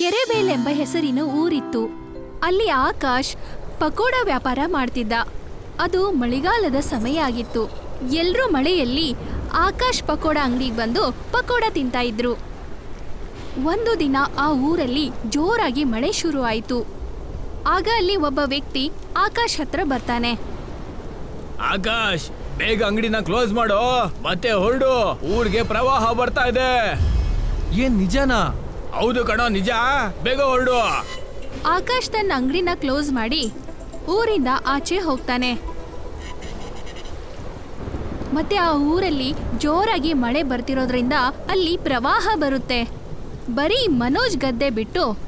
ಕೆರೆಬೇಲ್ ಎಂಬ ಹೆಸರಿನ ಊರಿತ್ತು. ಅಲ್ಲಿ ಆಕಾಶ್ ಪಕೋಡ ವ್ಯಾಪಾರ ಮಾಡ್ತಿದ್ದ. ಅದು ಮಳೆಗಾಲದ ಸಮಯ ಆಗಿತ್ತು. ಎಲ್ಲರೂ ಮಳೆಯಲ್ಲಿ ಆಕಾಶ್ ಪಕೋಡ ಅಂಗಡಿಗೆ ಬಂದು ಪಕೋಡ ತಿಂತಾ ಇದ್ರು. ಒಂದು ದಿನ ಆ ಊರಲ್ಲಿ ಜೋರಾಗಿ ಮಳೆ ಶುರು ಆಯಿತು. ಆಗ ಅಲ್ಲಿ ಒಬ್ಬ ವ್ಯಕ್ತಿ ಆಕಾಶ್ ಹತ್ರ ಬರ್ತಾನೆ. ಆಕಾಶ್, ಬೇಗ ಅಂಗಡಿನ ಕ್ಲೋಸ್ ಮಾಡು. ಮತ್ತೆ ಹೊರಡು. ಊರಿಗೆ ಪ್ರವಾಹ ಬರ್ತಾ ಇದೆ. ಏನ್ ನಿಜನಾ? ಹೌದು ಕಣೋ, ನಿಜ. ಬೇಗ ಹೊರಡು. ಆಕಾಶ್ ತನ್ನ ಅಂಗಡಿನ ಕ್ಲೋಸ್ ಮಾಡಿ ಊರಿಂದ ಆಚೆ ಹೋಗ್ತಾನೆ. ಮತ್ತೆ ಆ ಊರಲ್ಲಿ ಜೋರಾಗಿ ಮಳೆ ಬರ್ತಿರೋದ್ರಿಂದ ಅಲ್ಲಿ ಪ್ರವಾಹ ಬರುತ್ತೆ. ಬರೀ ಮನೋಜ್ ಗದ್ದೆ ಬಿಟ್ಟು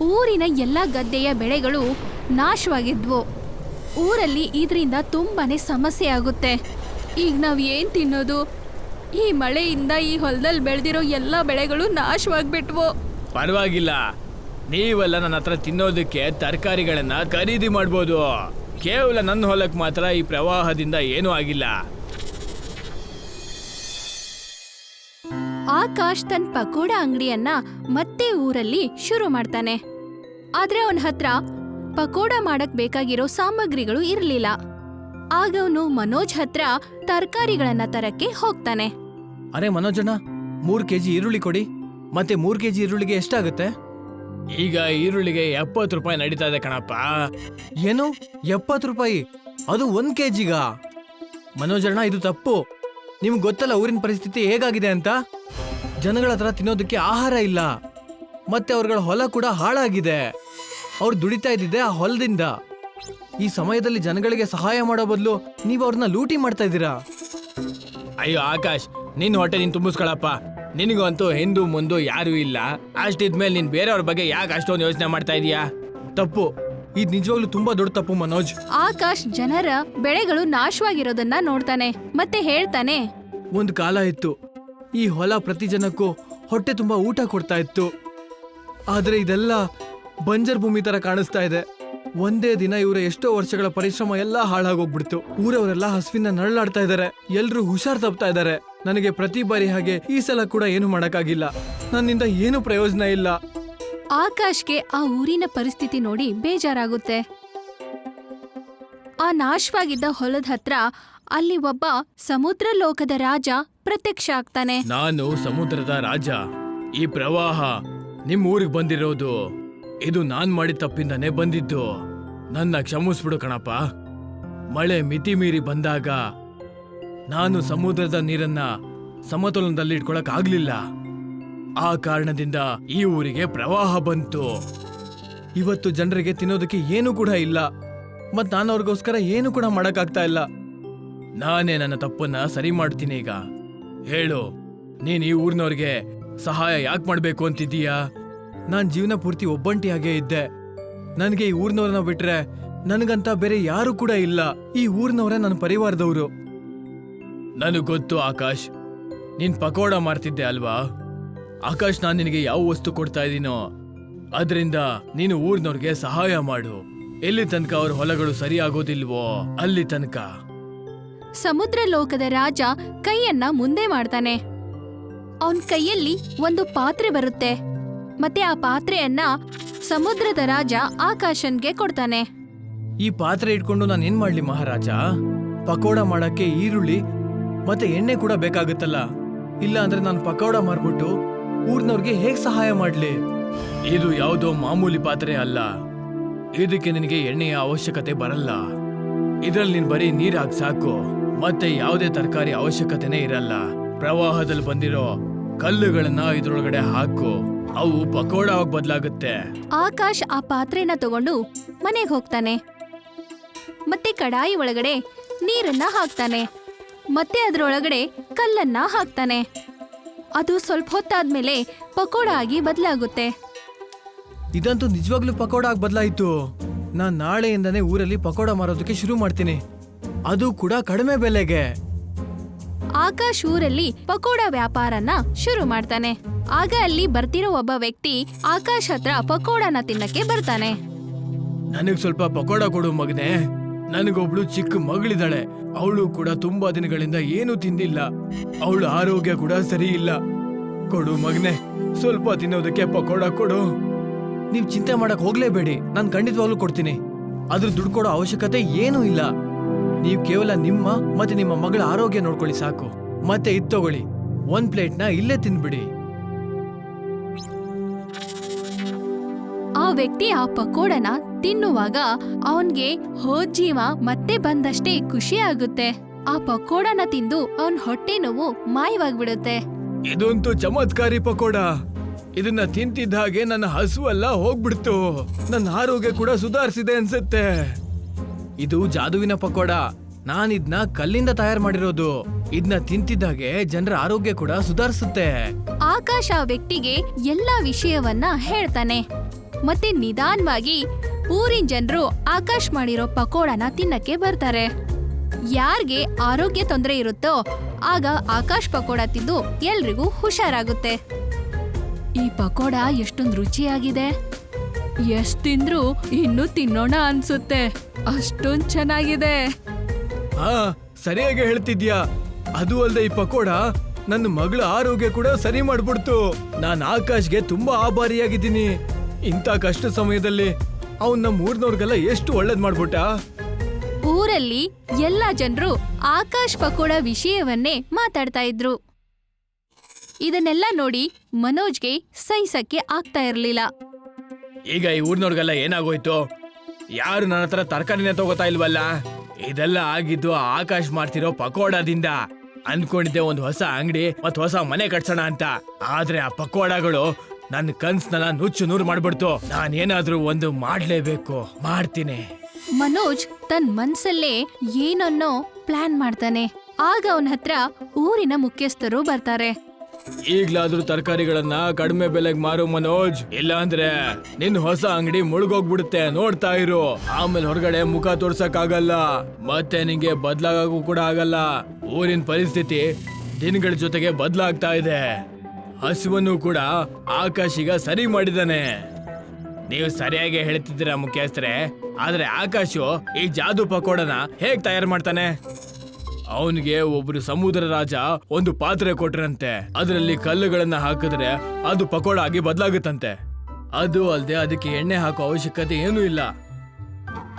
ಊರಿನ ಎಲ್ಲ ಗದ್ದೆಯ ಬೆಳೆಗಳು ನಾಶವಾಗಿದ್ವು. ಊರಲ್ಲಿ ಇದರಿಂದ ತುಂಬಾನೇ ಸಮಸ್ಯೆ ಆಗುತ್ತೆ. ಈಗ ನಾವು ಏನು ತಿನ್ನೋದು? ಈ ಮಳೆಯಿಂದ ಈ ಹೊಲದಲ್ಲಿ ಬೆಳೆದಿರೋ ಎಲ್ಲ ಬೆಳೆಗಳು ನಾಶವಾಗ್ಬಿಟ್ವು. ಪರವಾಗಿಲ್ಲ. ನೀವೆಲ್ಲ ನನ್ನ ಹತ್ರ ತಿನ್ನೋದಕ್ಕೆ ತರಕಾರಿಗಳನ್ನ ಖರೀದಿ ಮಾಡ್ಬೋದು. ಕೇವಲ ನನ್ನ ಹೊಲಕ್ಕೆ ಮಾತ್ರ ಈ ಪ್ರವಾಹದಿಂದ ಏನೂ ಆಗಿಲ್ಲ. ಆಕಾಶ್ ತನ್ನ ಪಕೋಡ ಅಂಗಡಿಯನ್ನ ಮತ್ತೆ ಊರಲ್ಲಿ ಶುರು ಮಾಡ್ತಾನೆ. ಆದ್ರೆ ಅವನ ಹತ್ರ ಪಕೋಡ ಮಾಡಕ್ ಬೇಕಾಗಿರೋ ಸಾಮಗ್ರಿಗಳು ಇರಲಿಲ್ಲ. ಆಗ ಅವನು ಮನೋಜ್ ಹತ್ರ ತರಕಾರಿಗಳನ್ನ ತರಕ್ಕೆ ಹೋಗ್ತಾನೆ. ಅರೆ ಮನೋಜಣ್ಣ ಮೂರ್ ಕೆಜಿ ಈರುಳ್ಳಿ ಕೊಡಿ. ಮತ್ತೆ ಮೂರ್ ಕೆಜಿ ಈರುಳ್ಳಿಗೆ ಎಷ್ಟಾಗುತ್ತೆ? ಈಗ ಈರುಳ್ಳಿಗೆ ಎಪ್ಪತ್ತು ರೂಪಾಯಿ ನಡೀತಾ ಇದೆ ಕಣಪ್ಪ. ಏನು? ಎಪ್ಪತ್ತು ರೂಪಾಯಿ? ಅದು ಒಂದ್ ಕೆಜಿಗ? ಮನೋಜಣ್ಣ ಇದು ತಪ್ಪು. ನಿಮ್ಗೆ ಗೊತ್ತಲ್ಲ ಊರಿನ ಪರಿಸ್ಥಿತಿ ಹೇಗಾಗಿದೆ ಅಂತ? ಜನಗಳ ಹತ್ರ ತಿನ್ನೋದಕ್ಕೆ ಆಹಾರ ಇಲ್ಲ. ಮತ್ತೆ ಅವ್ರಗಳ ಹೊಲ ಕೂಡ ಹಾಳಾಗಿದೆ. ಅವ್ರು ದುಡಿತಾ ಇದ್ದಿದ್ದೆ ಆ ಹೊಲದಿಂದ. ಈ ಸಮಯದಲ್ಲಿ ಜನಗಳಿಗೆ ಸಹಾಯ ಮಾಡೋ ಬದಲು ನೀವು ಅವ್ರನ್ನ ಲೂಟಿ ಮಾಡ್ತಾ ಇದ್ದೀರಾ? ಅಯ್ಯೋ ಆಕಾಶ್ ನಿನ್ನ ಹೊಟ್ಟೆ ನೀನು ತುಂಬಿಸ್ಕೊಳಪ್ಪ. ನಿನಗಂತೂ ಹಿಂದೂ ಮುಂದು ಯಾರು ಇಲ್ಲ. ಅಷ್ಟಿದ್ಮೇಲೆ ನೀನು ಬೇರೆಯವ್ರ ಬಗ್ಗೆ ಯಾಕೆ ಅಷ್ಟೊಂದು ಯೋಚನೆ ಮಾಡ್ತಾ ಇದೀಯಾ? ತಪ್ಪು. ಇದು ನಿಜವಾಗ್ಲೂ ತುಂಬಾ ದೊಡ್ಡ ತಪ್ಪು ಮನೋಜ್. ಆಕಾಶ್ ಜನರ ಬೆಳೆಗಳು ನಾಶವಾಗಿರೋದನ್ನ ನೋಡ್ತಾನೆ ಮತ್ತೆ ಹೇಳ್ತಾನೆ. ಒಂದು ಕಾಲ ಇತ್ತು. ಈ ಹೊಲ ಪ್ರತಿ ಜನಕ್ಕೂ ಹೊಟ್ಟೆ ತುಂಬಾ ಊಟ ಕೊಡ್ತಾ ಇತ್ತು. ಆದ್ರೆ ಇದೆಲ್ಲ ಬಂಜರ್ ಭೂಮಿ ತರ ಕಾಣಿಸ್ತಾ ಇದೆ. ಒಂದೇ ದಿನ ಇವರ ಎಷ್ಟೋ ವರ್ಷಗಳ ಪರಿಶ್ರಮ ಎಲ್ಲ ಹಾಳಾಗೋಗ್ಬಿಡ್ತು. ಊರವರೆಲ್ಲ ಹಸುವಿನ ನರಳಾಡ್ತಾ ಇದ್ದಾರೆ ಎಲ್ರು ಹುಷಾರ್ ತಪ್ತಾ ಇದ್ದಾರೆ ನನಗೆ ಪ್ರತಿ ಬಾರಿ ಹಾಗೆ ಈ ಸಲ ಕೂಡ ಏನು ಮಾಡಕ್ಕಾಗಿಲ್ಲ. ನನ್ನಿಂದ ಏನು ಪ್ರಯೋಜನ ಇಲ್ಲ. ಆಕಾಶ್ಗೆ ಆ ಊರಿನ ಪರಿಸ್ಥಿತಿ ನೋಡಿ ಬೇಜಾರಾಗುತ್ತೆ. ಆ ನಾಶವಾಗಿದ್ದ ಹೊಲದ ಹತ್ರ ಅಲ್ಲಿ ಒಬ್ಬ ಸಮುದ್ರ ಲೋಕದ ರಾಜ ಪ್ರತ್ಯಕ್ಷ ಆಗ್ತಾನೆ. ನಾನು ಸಮುದ್ರದ ರಾಜ. ಈ ಪ್ರವಾಹ ನಿಮ್ಮ ಊರಿಗೆ ಬಂದಿರೋದು. ಇದು ನಾನ್ ಮಾಡಿದ ತಪ್ಪಿಂದಾನೇ ಬಂದಿದ್ದು. ನನ್ನ ಕ್ಷಮಿಸ್ಬಿಡು ಕಣಪ್ಪ. ಮಳೆ ಮಿತಿ ಮೀರಿ ಬಂದಾಗ ನಾನು ಸಮುದ್ರದ ನೀರನ್ನ ಸಮತೋಲನದಲ್ಲಿ ಇಟ್ಕೊಳಕ್ ಆಗ್ಲಿಲ್ಲ. ಆ ಕಾರಣದಿಂದ ಈ ಊರಿಗೆ ಪ್ರವಾಹ ಬಂತು. ಇವತ್ತು ಜನರಿಗೆ ತಿನ್ನೋದಕ್ಕೆ ಏನು ಕೂಡ ಇಲ್ಲ. ಮತ್ ನಾನು ಅವ್ರಿಗೋಸ್ಕರ ಏನು ಕೂಡ ಮಾಡಕ್ಕಾಗ್ತಾ ಇಲ್ಲ. ನಾನೇ ನನ್ನ ತಪ್ಪನ್ನ ಸರಿ ಮಾಡ್ತೀನಿ ಈಗ. ಹೇಳು, ನೀನ್ ಈ ಊರಿನವ್ರಿಗೆ ಸಹಾಯ ಯಾಕೆ ಮಾಡ್ಬೇಕು ಅಂತಿದ್ದೀಯಾ? ನಾನ್ ಜೀವನ ಪೂರ್ತಿ ಒಬ್ಬಂಟಿಯಾಗೇ ಇದ್ದೆ. ನನಗೆ ಈ ಊರಿನವ್ರನ್ನ ಬಿಟ್ರೆ ನನಗಂತ ಬೇರೆ ಯಾರು ಕೂಡ ಇಲ್ಲ. ಈ ಊರಿನವರೇ ನನ್ನ ಪರಿವಾರದವರು. ನನಗ್ ಗೊತ್ತು ಆಕಾಶ್. ನೀನ್ ಪಕೋಡ ಮಾಡ್ತಿದ್ದೆ ಅಲ್ವಾ? ಆಕಾಶ್ ನಾನ್ ನಿನಗೆ ಯಾವ ವಸ್ತು ಕೊಡ್ತಾ ಇದೀನೋ ಅದರಿಂದ ನೀನು ಊರಿನವ್ರಿಗೆ ಸಹಾಯ ಮಾಡು. ಎಲ್ಲಿ ತನಕ ಅವ್ರ ಹೊಲಗಳು ಸರಿ ಆಗೋದಿಲ್ವೋ ಅಲ್ಲಿ ತನಕ. ಸಮುದ್ರ ಲೋಕದ ರಾಜ ಕೈಯನ್ನ ಮುಂದೆ ಮಾಡ್ತಾನೆ. ಅವನ್ ಕೈಯಲ್ಲಿ ಒಂದು ಪಾತ್ರೆ ಬರುತ್ತೆ. ಮತ್ತೆ ಆ ಪಾತ್ರೆಯನ್ನ ಸಮುದ್ರದ ರಾಜ ಆಕಾಶನ್ಗೆ ಕೊಡ್ತಾನೆ. ಈ ಪಾತ್ರೆ ಇಟ್ಕೊಂಡು ನಾನು ಏನ್ ಮಾಡ್ಲಿ ಮಹಾರಾಜ? ಪಕೋಡ ಮಾಡಕ್ಕೆ ಈರುಳ್ಳಿ ಮತ್ತೆ ಎಣ್ಣೆ ಕೂಡ ಬೇಕಾಗುತ್ತಲ್ಲ. ಇಲ್ಲ ಅಂದ್ರೆ ನಾನು ಪಕೋಡ ಮಾರ್ಬಿಟ್ಟು ಊರ್ನವ್ರಿಗೆ ಹೇಗ್ ಸಹಾಯ ಮಾಡ್ಲಿ? ಇದು ಯಾವುದೋ ಮಾಮೂಲಿ ಪಾತ್ರೆ ಅಲ್ಲ. ಇದಕ್ಕೆ ನಿನಗೆ ಎಣ್ಣೆಯ ಅವಶ್ಯಕತೆ ಬರಲ್ಲ. ಇದ್ರಲ್ಲಿ ನೀನ್ ಬರೀ ನೀರ್ ಸಾಕು. ಮತ್ತೆ ಯಾವುದೇ ತರಕಾರಿ ಅವಶ್ಯಕತೆನೇ ಇರಲ್ಲ. ಪ್ರವಾಹದಲ್ಲಿ ಬಂದಿರೋ ಕಲ್ಲುಗಳನ್ನ ಇದ್ರೊಳಗಡೆ ಹಾಕು. ಅವು ಪಕೋಡ ಬದಲಾಗುತ್ತೆ. ಆಕಾಶ್ ಆ ಪಾತ್ರೆನ ತಗೊಂಡು ಮನೆಗೆ ಹೋಗ್ತಾನೆ. ಮತ್ತೆ ಕಡಾಯಿ ಒಳಗಡೆ ನೀರನ್ನ ಹಾಕ್ತಾನೆ. ಮತ್ತೆ ಅದ್ರೊಳಗಡೆ ಕಲ್ಲನ್ನ ಹಾಕ್ತಾನೆ. ಅದು ಸ್ವಲ್ಪ ಹೊತ್ತಾದ್ಮೇಲೆ ಪಕೋಡ ಆಗಿ ಬದಲಾಗುತ್ತೆ. ಇದಂತೂ ನಿಜವಾಗ್ಲೂ ಪಕೋಡ ಆಗಿ ಬದಲಾಯಿತು. ನಾನ್ ನಾಳೆಯಿಂದನೇ ಊರಲ್ಲಿ ಪಕೋಡ ಮಾರೋದಕ್ಕೆ ಶುರು ಮಾಡ್ತೀನಿ. ಅದು ಕೂಡ ಕಡಿಮೆ ಬೆಲೆಗೆ. ಆಕಾಶ್ ಊರಲ್ಲಿ ಪಕೋಡ ವ್ಯಾಪಾರನ ಶುರು ಮಾಡ್ತಾನೆ. ಆಗ ಅಲ್ಲಿ ಬರ್ತಿರೋ ಒಬ್ಬ ವ್ಯಕ್ತಿ ಆಕಾಶ್ ಹತ್ರ ಪಕೋಡನ ತಿನ್ನಕ್ಕೆ ಬರ್ತಾನೆ. ನನಗ್ ಸ್ವಲ್ಪ ಪಕೋಡ ಕೊಡು ಮಗನೆ. ನನಗೊಬ್ಳು ಚಿಕ್ಕ ಮಗಳಿದ್ದಾಳೆ. ಅವಳು ಕೂಡ ತುಂಬಾ ದಿನಗಳಿಂದ ಏನು ತಿಂದಿಲ್ಲ. ಅವಳ ಆರೋಗ್ಯ ಕೂಡ ಸರಿ ಇಲ್ಲ. ಕೊಡು ಮಗನೆ, ಸ್ವಲ್ಪ ತಿನ್ನೋದಕ್ಕೆ ಪಕೋಡ ಕೊಡು. ನೀವ್ ಚಿಂತೆ ಮಾಡಕ್ ಹೋಗ್ಲೇಬೇಡಿ. ನಾನು ಖಂಡಿತವಾಗ್ಲೂ ಕೊಡ್ತೀನಿ. ಅದ್ರ ದುಡ್ಡು ಕೊಡೋ ಅವಶ್ಯಕತೆ ಏನೂ ಇಲ್ಲ. ನೀವು ಕೇವಲ ನಿಮ್ಮ ಮತ್ತೆ ನಿಮ್ಮ ಮಗಳ ಆರೋಗ್ಯ ನೋಡ್ಕೊಳ್ಳಿ ಸಾಕು. ಮತ್ತೆ ಇದ್ ತಗೊಳ್ಳಿ. ಒಂದ್ ಪ್ಲೇಟ್ನ ಇಲ್ಲೇ ತಿಂದ್ಬಿಡಿ ಆ ವ್ಯಕ್ತಿ ಆ ಪಕೋಡನ ತಿನ್ನುವಾಗ ಅವನ್ಗೆ ಹೋಜೀವ ಜೀವ ಮತ್ತೆ ಬಂದಷ್ಟೇ ಖುಷಿ ಆಗುತ್ತೆ. ಆ ಪಕೋಡನ ತಿಂದು ಅವನ್ ಹೊಟ್ಟೆ ನೋವು ಮಾಯವಾಗ್ಬಿಡುತ್ತೆ. ಇದಂತೂ ಚಮತ್ಕಾರಿ ಪಕೋಡ. ಇದನ್ನ ತಿಂತಿದ್ದ ಹಾಗೆ ನನ್ನ ಹಸುವೆಲ್ಲ ಹೋಗ್ಬಿಡ್ತು. ನನ್ನ ಆರೋಗ್ಯ ಕೂಡ ಸುಧಾರಿಸಿದೆ ಅನ್ಸುತ್ತೆ. ಇದು ಜಾದುವಿನ ಪಕೋಡ. ನಾನಿದ್ನ ಕಲ್ಲಿಂದ ತಯಾರು ಮಾಡಿರೋದು. ಇದನ್ನ ತಿಂತಿದ್ದಾಗೆ ಜನರ ಆರೋಗ್ಯ ಕೂಡ ಸುಧಾರಿಸುತ್ತೆ. ಆಕಾಶ ಆ ವ್ಯಕ್ತಿಗೆ ಎಲ್ಲಾ ವಿಷಯವನ್ನ ಹೇಳ್ತಾನೆ. ಮತ್ತೆ ನಿಧಾನವಾಗಿ ಊರಿನ ಜನರು ಆಕಾಶ್ ಮಾಡಿರೋ ಪಕೋಡನ ತಿನ್ನಕ್ಕೆ ಬರ್ತಾರೆ. ಯಾರಿಗೆ ಆರೋಗ್ಯ ತೊಂದರೆ ಇರುತ್ತೋ ಆಗ ಆಕಾಶ್ ಪಕೋಡ ತಿಂದು ಎಲ್ರಿಗೂ ಹುಷಾರಾಗುತ್ತೆ. ಈ ಪಕೋಡ ಎಷ್ಟೊಂದು ರುಚಿಯಾಗಿದೆ. ಎಷ್ಟ್ ತಿಂದ್ರು ಇನ್ನೂ ತಿನ್ನೋಣ ಅನ್ಸುತ್ತೆ. ಅಷ್ಟೊಂದ್ ಚೆನ್ನಾಗಿದೆ. ಹಾ ಸರಿಯಾಗಿ ಹೇಳ್ತಿದ್ಯಾ? ಅದು ಅಲ್ಲದೆ ಈ ಪಕೋಡ ನನ್ನ ಮಗಳ ಆರೋಗ್ಯ ಕೂಡ ಸರಿ ಮಾಡ್ಬಿಡ್ತು. ನಾನು ಆಕಾಶ್ಗೆ ತುಂಬಾ ಆಭಾರಿಯಾಗಿದ್ದೀನಿ. ಇಂಥ ಕಷ್ಟ ಸಮಯದಲ್ಲಿ ಅವ್ನ್ ನಮ್ಮ ಊರ್ನವ್ರಿಗೆಲ್ಲ ಎಷ್ಟು ಒಳ್ಳೇದ್ ಮಾಡ್ಬಿಟ್ಟ? ಊರಲ್ಲಿ ಎಲ್ಲ ಜನರು ಆಕಾಶ್ ಪಕೋಡ ವಿಷಯವನ್ನೇ ಮಾತಾಡ್ತಾ ಇದ್ರು. ಇದನ್ನೆಲ್ಲ ನೋಡಿ ಮನೋಜ್ಗೆ ಸಹಿಸಕ್ಕೆ ಆಗ್ತಾ ಇರಲಿಲ್ಲ. ಈಗ ಈ ಊರ್ನವ್ರಿಗೆಲ್ಲ ಏನಾಗೋಯ್ತು? ಯಾರು ನನ್ನ ಹತ್ರ ತರಕಾರಿನೇ ತಗೋತಾ ಇಲ್ವಲ್ಲ? ಇದೆಲ್ಲ ಆಗಿದ್ದು ಆ ಆಕಾಶ್ ಮಾಡ್ತಿರೋ ಪಕೋಡದಿಂದ. ಅನ್ಕೊಂಡಿದ್ದೆ ಒಂದು ಹೊಸ ಅಂಗಡಿ ಮತ್ ಹೊಸ ಮನೆ ಕಟ್ಸೋಣ ಅಂತ. ಆದ್ರೆ ಆ ಪಕೋಡಗಳು ನನ್ನ ಕನ್ಸ್ನೆಲ್ಲ ನುಚ್ಚು ನೂರು ಮಾಡ್ಬಿಡ್ತು. ನಾನೇನಾದ್ರೂ ಒಂದು ಮಾಡ್ಲೇಬೇಕು. ಮಾಡ್ತೀನಿ. ಮನೋಜ್ ತನ್ ಮನ್ಸಲ್ಲೇ ಏನನ್ನೋ ಪ್ಲಾನ್ ಮಾಡ್ತಾನೆ. ಆಗ ಅವನ ಹತ್ರ ಊರಿನ ಮುಖ್ಯಸ್ಥರು ಬರ್ತಾರೆ. ಈಗ್ಲಾದ್ರೂ ತರಕಾರಿಗಳನ್ನ ಕಡಿಮೆ ಬೆಲೆಗೆ ಮಾರು ಮನೋಜ್. ಇಲ್ಲ ಅಂದ್ರೆ ನಿನ್ ಹೊಸ ಅಂಗಡಿ ಮುಳುಗೋಗ್ಬಿಡುತ್ತೆ. ನೋಡ್ತಾ ಇರು. ಆಮೇಲೆ ಹೊರಗಡೆ ಮುಖ ತೋರ್ಸಕ್ ಆಗಲ್ಲ ಮತ್ತೆ ನಿಂಗೆ ಬದ್ಲಾಗಕ್ಕೂ ಕೂಡ ಆಗಲ್ಲ. ಊರಿನ ಪರಿಸ್ಥಿತಿ ದಿನಗಳ ಜೊತೆಗೆ ಬದ್ಲಾಗ್ತಾ ಇದೆ. ಹಸುವನ್ನು ಕೂಡ ಆಕಾಶ್ ಈಗ ಸರಿ ಮಾಡಿದಾನೆ ನೀವು ಸರಿಯಾಗಿ ಹೇಳ್ತಿದ್ದೀರಾ ಮುಖ್ಯಸ್ಥರೇ? ಆದ್ರೆ ಆಕಾಶು ಈ ಜಾದು ಪಕೋಡನ ಹೇಗ್ ತಯಾರು ಮಾಡ್ತಾನೆ? ಅವನಿಗೆ ಒಬ್ರು ಸಮುದ್ರ ರಾಜ ಒಂದು ಪಾತ್ರೆ ಕೊಟ್ರಂತೆ. ಅದರಲ್ಲಿ ಕಲ್ಲುಗಳನ್ನ ಹಾಕಿದ್ರೆ ಅದು ಪಕೋಡ ಆಗಿ ಬದಲಾಗುತ್ತಂತೆ. ಅದು ಅಲ್ಲದೆ ಅದಕ್ಕೆ ಎಣ್ಣೆ ಹಾಕೋ ಅವಶ್ಯಕತೆ ಏನೂ ಇಲ್ಲ.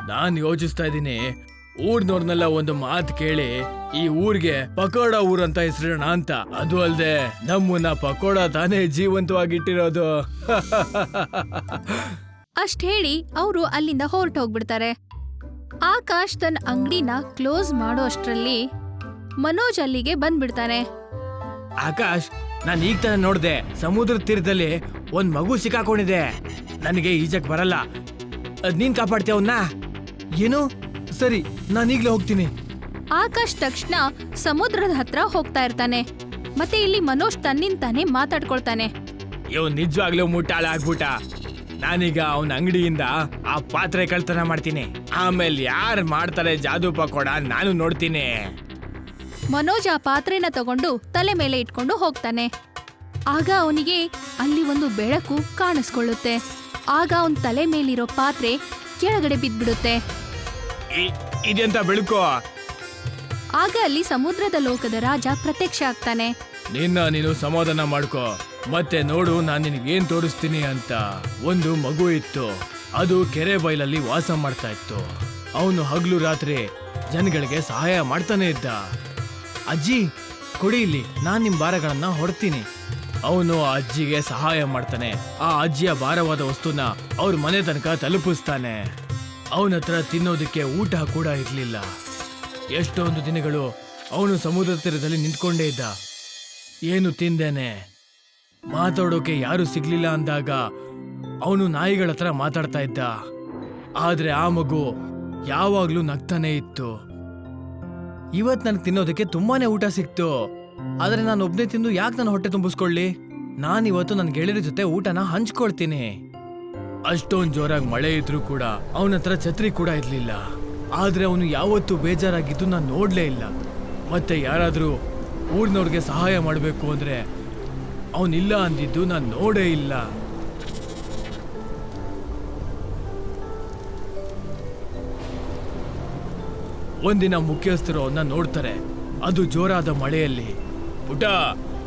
ನಾನು ಯೋಚಿಸ್ತಾ ಇದ್ದೀನಿ ಊರ್ನವ್ರನ್ನೆಲ್ಲ ಒಂದು ಮಾತು ಕೇಳಿ ಈ ಊರಿಗೆ ಪಕೋಡ ಊರ್ ಅಂತ ಹೆಸರಿಡೋಣ ಅಂತ. ಅದು ಅಲ್ದೆ ನಮ್ಮನ್ನ ಪಕೋಡ ತಾನೇ ಜೀವಂತವಾಗಿಟ್ಟಿರೋದು. ಅಷ್ಟ್ ಹೇಳಿ ಅವರು ಅಲ್ಲಿಂದ ಹೊರಟೋಗ್ಬಿಡ್ತಾರೆ ಆಕಾಶ್ ತನ್ನ ಅಂಗಡಿನ ಕ್ಲೋಸ್ ಮಾಡೋ ಅಷ್ಟರಲ್ಲಿ ಮನೋಜ್ ಅಲ್ಲಿಗೆ ಬಂದ್ಬಿಡ್ತಾನೆ. ಆಕಾಶ್ ನಾನು ಈಗ ತಾನೇ ನೋಡ್ದೆ ಸಮುದ್ರ ತೀರದಲ್ಲಿ ಒಂದ್ ಮಗು ಸಿಕ್ಕಾಕೊಂಡಿದೆ. ನನಗೆ ಈಜಕ್ ಬರಲ್ಲ. ಅದ್ ನೀನ್ ಕಾಪಾಡ್ತೀಯ ಅವನ್ನ ಏನು? ಸರಿ ನಾನೀಗ್ಲೇ ಈಗ್ಲೇ ಹೋಗ್ತೀನಿ. ಆಕಾಶ್ ತಕ್ಷಣ ಸಮುದ್ರದ ಹತ್ರ ಹೋಗ್ತಾ ಇರ್ತಾನೆ. ಮತ್ತೆ ಇಲ್ಲಿ ಮನೋಜ್ ತನ್ನಿಂದ ತಾನೇ ಮಾತಾಡ್ಕೊಳ್ತಾನೆ. ಇವ್ ನಿಜವಾಗ್ಲೂ ಮುಟ್ಟಾಳ ಆಗ್ಬಿಟ್ಟ. ನಾನೀಗ ಅವನ ಅಂಗಡಿಯಿಂದ ಆ ಪಾತ್ರೆ ಕಳ್ತನ ಮಾಡ್ತೀನಿ. ಆಮೇಲೆ ಯಾರು ಮಾಡ್ತಾರೆ ಜಾದು ಪಕೋಡ ನಾನು ನೋಡ್ತೀನಿ. ಮನೋಜ್ ಆ ಪಾತ್ರೆನ ತಗೊಂಡು ತಲೆ ಮೇಲೆ ಇಟ್ಕೊಂಡು ಹೋಗ್ತಾನೆ. ಆಗ ಅವನಿಗೆ ಅಲ್ಲಿ ಒಂದು ಬೆಳಕು ಕಾಣಿಸ್ಕೊಳ್ಳುತ್ತೆ. ಆಗ ಅವನ ತಲೆ ಮೇಲಿರೋ ಪಾತ್ರೆ ಕೆಳಗಡೆ ಬಿದ್ದ್ಬಿಡುತ್ತೆ. ಇದೆಂತ ಬೆಳಕು? ಆಗ ಅಲ್ಲಿ ಸಮುದ್ರದ ಲೋಕದ ರಾಜ ಪ್ರತ್ಯಕ್ಷ ಆಗ್ತಾನೆ. ನಿನ್ನ ನೀನು ಸಮಾಧಾನ ಮಾಡ್ಕೋ. ಮತ್ತೆ ನೋಡು ನಾನು ಏನ್ ತೋರಿಸ್ತೀನಿ ಅಂತ ಒಂದು ಮಗು ಇತ್ತು. ಅದು ಕೆರೆ ಬೈಲಲ್ಲಿ ವಾಸ ಮಾಡ್ತಾ ಇತ್ತು. ಅವನು ಹಗಲು ರಾತ್ರಿ ಜನಗಳಿಗೆ ಸಹಾಯ ಮಾಡ್ತಾನೆ ಇದ್ದ. ಅಜ್ಜಿ ಕೊಡಿ ಇಲ್ಲಿ ನಾನ್ ನಿಮ್ ಭಾರಗಳನ್ನ ಹೊಡ್ತೀನಿ. ಅವನು ಆ ಅಜ್ಜಿಗೆ ಸಹಾಯ ಮಾಡ್ತಾನೆ. ಆ ಅಜ್ಜಿಯ ಭಾರವಾದ ವಸ್ತುನ ಅವ್ರ ಮನೆ ತನಕ ತಲುಪಿಸ್ತಾನೆ. ಅವನ ಹತ್ರ ತಿನ್ನೋದಕ್ಕೆ ಊಟ ಕೂಡ ಇರಲಿಲ್ಲ. ಎಷ್ಟೊಂದು ದಿನಗಳು ಅವನು ಸಮುದ್ರ ತೀರದಲ್ಲಿ ನಿಂತ್ಕೊಂಡೇ ಇದ್ದ. ಏನು ತಿಂದೇನೆ? ಮಾತಾಡೋಕೆ ಯಾರು ಸಿಗ್ಲಿಲ್ಲ ಅಂದಾಗ ಅವನು ನಾಯಿಗಳ ಹತ್ರ ಮಾತಾಡ್ತಾ ಇದ್ದ. ಆದ್ರೆ ಆ ಮಗು ಯಾವಾಗ್ಲೂ ನಗ್ತಾನೆ ಇತ್ತು. ಇವತ್ ನನಗೆ ತಿನ್ನೋದಕ್ಕೆ ತುಂಬಾನೇ ಊಟ ಸಿಕ್ತು. ಆದ್ರೆ ನಾನು ಒಬ್ಬನೇ ತಿಂದು ಯಾಕೆ ನನ್ನ ಹೊಟ್ಟೆ ತುಂಬಿಸ್ಕೊಳ್ಳಿ? ನಾನು ಇವತ್ತು ನನ್ನ ಗೆಳೆಯರ ಜೊತೆ ಊಟನ ಹಂಚ್ಕೊಳ್ತೀನಿ. ಅಷ್ಟೊಂದ್ ಜೋರಾಗಿ ಮಳೆ ಇದ್ರೂ ಕೂಡ ಅವನ ಹತ್ರ ಛತ್ರಿ ಕೂಡ ಇರ್ಲಿಲ್ಲ. ಆದ್ರೆ ಅವನು ಯಾವತ್ತೂ ಬೇಜಾರಾಗಿದ್ದು ನಾನು ನೋಡ್ಲೇ ಇಲ್ಲ. ಮತ್ತೆ ಯಾರಾದರೂ ಊರ್ನವ್ರಿಗೆ ಸಹಾಯ ಮಾಡಬೇಕು ಅಂದ್ರೆ ಅವನಿಲ್ಲ ಅಂದಿದ್ದು ನಾನು ನೋಡೇ ಇಲ್ಲ. ಒಂದಿನ ಮುಖ್ಯಸ್ಥರು ಅವನ್ನ ನೋಡ್ತಾರೆ. ಅದು ಜೋರಾದ ಮಳೆಯಲ್ಲಿ. ಪುಟ,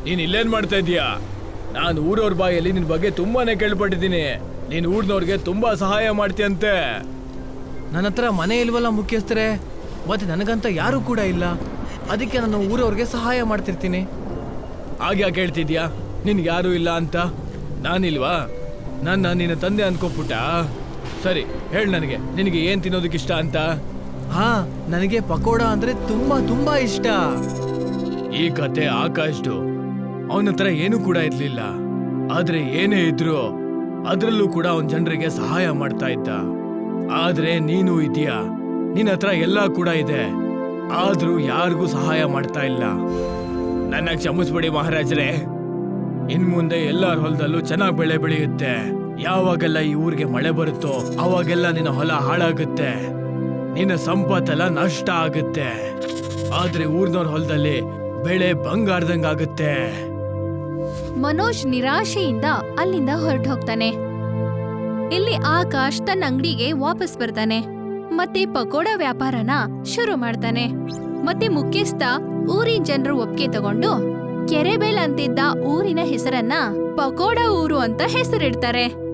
ನೀನ್ ಇಲ್ಲೇನ್ ಮಾಡ್ತಾ ಇದೀಯಾ ನಾನು ಊರವ್ರ ಬಾಯಲ್ಲಿ ನಿನ್ ಬಗ್ಗೆ ತುಂಬಾನೇ ಕೇಳ್ಪಟ್ಟಿದ್ದೀನಿ. ನೀನ್ ಊರ್ನವ್ರಿಗೆ ತುಂಬಾ ಸಹಾಯ ಮಾಡ್ತೀಯಂತೆ. ನನ್ನ ಹತ್ರ ಮನೆ ಇಲ್ವಲ್ಲ ಮುಖ್ಯಸ್ಥರೇ? ಮತ್ತೆ ನನಗಂತ ಯಾರೂ ಕೂಡ ಇಲ್ಲ. ಅದಕ್ಕೆ ನಾನು ಊರವ್ರಿಗೆ ಸಹಾಯ ಮಾಡ್ತಿರ್ತೀನಿ. ಹಾಗ್ಯಾಕೆ ಹೇಳ್ತಿದ್ಯಾ ನಿನ್ಗೆ ಯಾರೂ ಇಲ್ಲ ಅಂತ? ನಾನಿಲ್ವಾ? ನನ್ನ ನಿನ್ನ ತಂದೆ ಅನ್ಕೋಪುಟ್ಟ ಸರಿ ಹೇಳು ನನಗೆ. ನಿನಗೆ ಏನು ತಿನ್ನೋದಕ್ಕೆ ಇಷ್ಟ ಅಂತ? ಹಾ ನನಗೆ ಪಕೋಡ ಅಂದ್ರೆ ತುಂಬಾ ತುಂಬಾ ಇಷ್ಟ. ಈ ಕತೆ ಆಕಾಶ್ದು ಅವನ ಹತ್ರ ಏನೂ ಕೂಡ ಇರ್ಲಿಲ್ಲ. ಆದ್ರೆ ಏನೇ ಇದ್ರು ಅದ್ರಲ್ಲೂ ಕೂಡ ಅವನ್ ಜನರಿಗೆ ಸಹಾಯ ಮಾಡ್ತಾ ಇದ್ದ. ಆದ್ರೆ ನೀನು ಇದೀಯಾ ನಿನ್ನ ಹತ್ರ ಎಲ್ಲ ಕೂಡ ಇದೆ. ಆದ್ರೂ ಯಾರಿಗೂ ಸಹಾಯ ಮಾಡ್ತಾ ಇಲ್ಲ. ನನ್ನ ಕ್ಷಮಿಸ್ಬಿಡಿ ಮಹಾರಾಜರೇ. ಇನ್ ಮುಂದೆ ಎಲ್ಲರ ಹೊಲದಲ್ಲೂ ಚೆನ್ನಾಗಿ ಬೆಳೆ ಬೆಳೆಯುತ್ತೆ. ಯಾವಾಗೆಲ್ಲ ಈ ಊರಿಗೆ ಮಳೆ ಬರುತ್ತೋ ಅವಾಗೆಲ್ಲ ನಿನ್ನ ಹೊಲ ಹಾಳಾಗುತ್ತೆ. ನಿನ್ನ ಸಂಪತ್ತೆಲ್ಲ ನಷ್ಟ ಆಗುತ್ತೆ. ಆದ್ರೆ ಊರ್ನವ್ರ ಹೊಲದಲ್ಲಿ ಬೆಳೆ ಬಂಗಾರದಂಗಾಗುತ್ತೆ. ಮನೋಜ್ ನಿರಾಶೆಯಿಂದ ಅಲ್ಲಿಂದ ಹೊರಟು ಹೋಗ್ತಾನೆ ಇಲ್ಲಿ ಆಕಾಶ್ ತನ್ನ ಅಂಗಡಿಗೆ ವಾಪಸ್ ಬರ್ತಾನೆ. ಮತ್ತೆ ಪಕೋಡ ವ್ಯಾಪಾರನ ಶುರು ಮಾಡ್ತಾನೆ. ಮತ್ತೆ ಮುಖ್ಯಸ್ಥ ಊರಿನ ಜನರು ಒಪ್ಪಿಗೆ ತಗೊಂಡು ಕೆರೆಬೇಲ್ ಅಂತಿದ್ದ ಊರಿನ ಹೆಸರನ್ನ ಪಕೋಡ ಊರು ಅಂತ ಹೆಸರಿಡ್ತಾರೆ.